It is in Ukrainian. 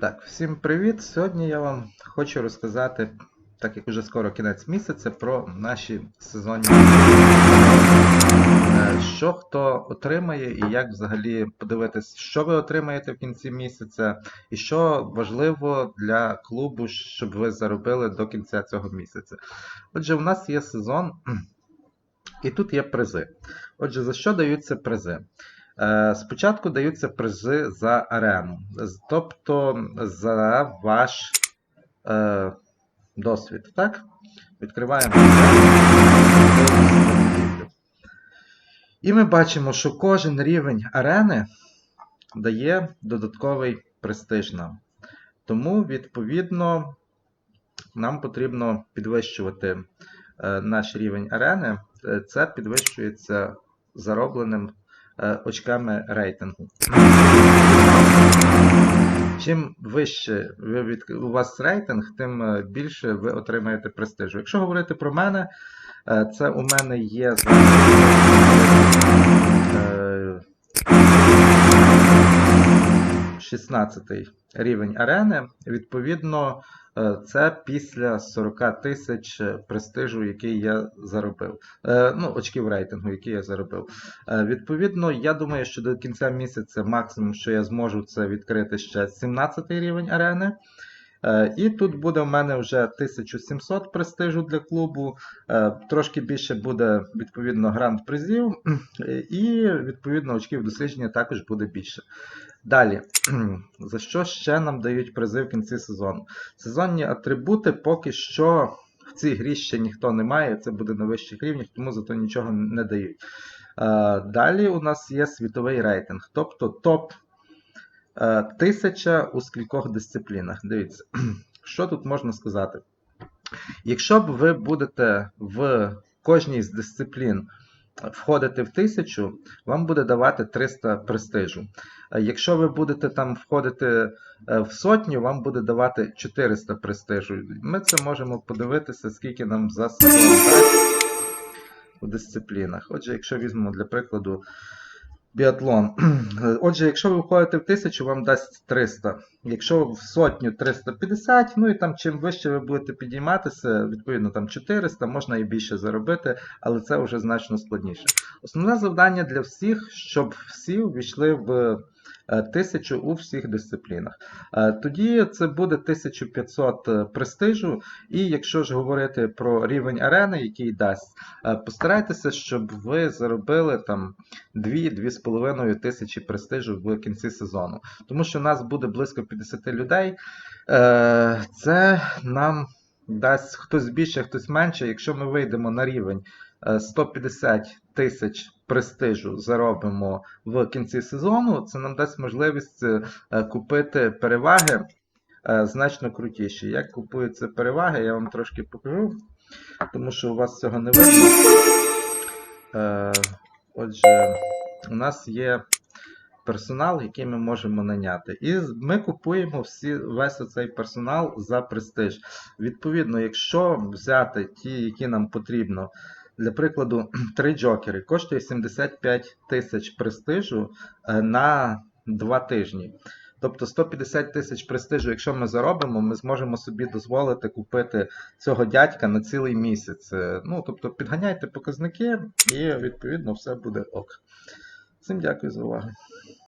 Так, всім привіт! Сьогодні я вам хочу розказати, так як уже скоро кінець місяця, про наші сезонні. Е, Що хто отримає і як взагалі подивитись, що ви отримаєте в кінці місяця, і що важливо для клубу, щоб ви заробили до кінця цього місяця. Отже, у нас є сезон, і тут є призи. Отже, за що даються призи? Е, Спочатку даються призи за арену, тобто за ваш е, досвід. Так? Відкриваємо. І ми бачимо, що кожен рівень арени дає додатковий престиж нам. Тому, відповідно, нам потрібно підвищувати е, наш рівень арени. Е, Це підвищується заробленим очками рейтингу. Чим вище ви від... у вас рейтинг, тим е, більше ви отримаєте престижу. Якщо говорити про мене, е, це у мене є е, 16 рівень арени. Відповідно, е, це після 40 тисяч престижу, який я заробив. Е, Ну, очків рейтингу, які я заробив. Е, Відповідно, я думаю, що до кінця місяця максимум, що я зможу, це відкрити ще 17 рівень арени. Е, І тут буде в мене вже 1700 престижу для клубу. Е, Трошки більше буде відповідно гранд призів, і відповідно очків дослідження також буде більше. Далі, за що ще нам дають призи в кінці сезону? Сезонні атрибути поки що в цій грі ще ніхто не має, це буде на вищих рівнях, тому зато нічого не дають. Е, Далі у нас є світовий рейтинг, тобто топ е, 1000 у скількох дисциплінах. Дивіться, що тут можна сказати? Якщо б ви будете в кожній з дисциплін входити в 1000, вам буде давати 300 престижу. Е, Якщо ви будете там входити е, в сотню, вам буде давати 400 престижу. Ми це можемо подивитися, скільки нам за у дисциплінах. Отже, якщо візьмемо для прикладу біатлон. Отже, якщо ви входите в 1000, вам дасть 300. Якщо в сотню 350, ну і там чим вище ви будете підійматися, відповідно там 400, можна і більше заробити, але це вже значно складніше. Основне завдання для всіх, щоб всі увійшли в 1000 у всіх дисциплінах. Е, Тоді це буде 1500 е, престижу, і якщо ж говорити про рівень арени, який дасть, е, постарайтеся, щоб ви заробили там 2-2,5 тисячі престижу в кінці сезону. Тому що у нас буде близько 50 людей. Е, Це нам дасть хтось більше, хтось менше. Якщо ми вийдемо на рівень е, 150 тисяч престижу заробимо в кінці сезону, це нам дасть можливість е, купити переваги е, значно крутіші. Як купуються переваги, я вам трошки покажу, тому що у вас цього не видно. Е, Отже, у нас є персонал, який ми можемо наняти. І ми купуємо всі, весь оцей персонал за престиж. Відповідно, якщо взяти ті, які нам потрібно, для прикладу, три джокери, коштує 75 тисяч престижу е, на 2 тижні. Тобто 150 тисяч престижу, якщо ми заробимо, ми зможемо собі дозволити купити цього дядька на цілий місяць. Е, Ну, тобто підганяйте показники і відповідно все буде ок. Всім дякую за увагу.